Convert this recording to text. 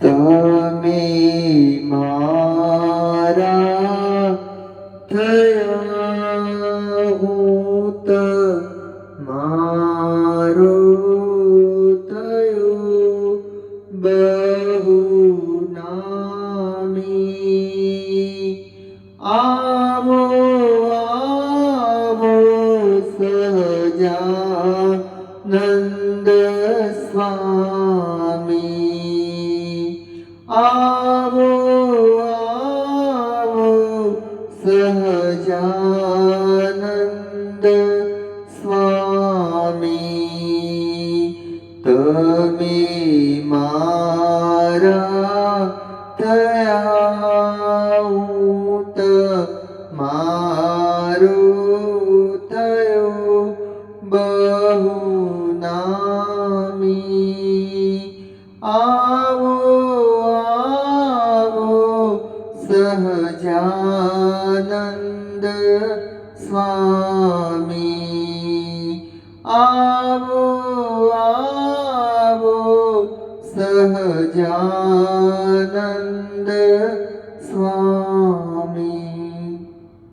તમે મારા થયા હું તમારો થયો બહુ નામી આવો આવો સહજાનંદ સ્વામી આવો આવો સહજાનંદ સ્વામી તમે મારા થયા હું તમારો થયો બહુ નામી આવો સહજાનંદ સ્વામી આવો આવો સહજાનંદ સ્વામી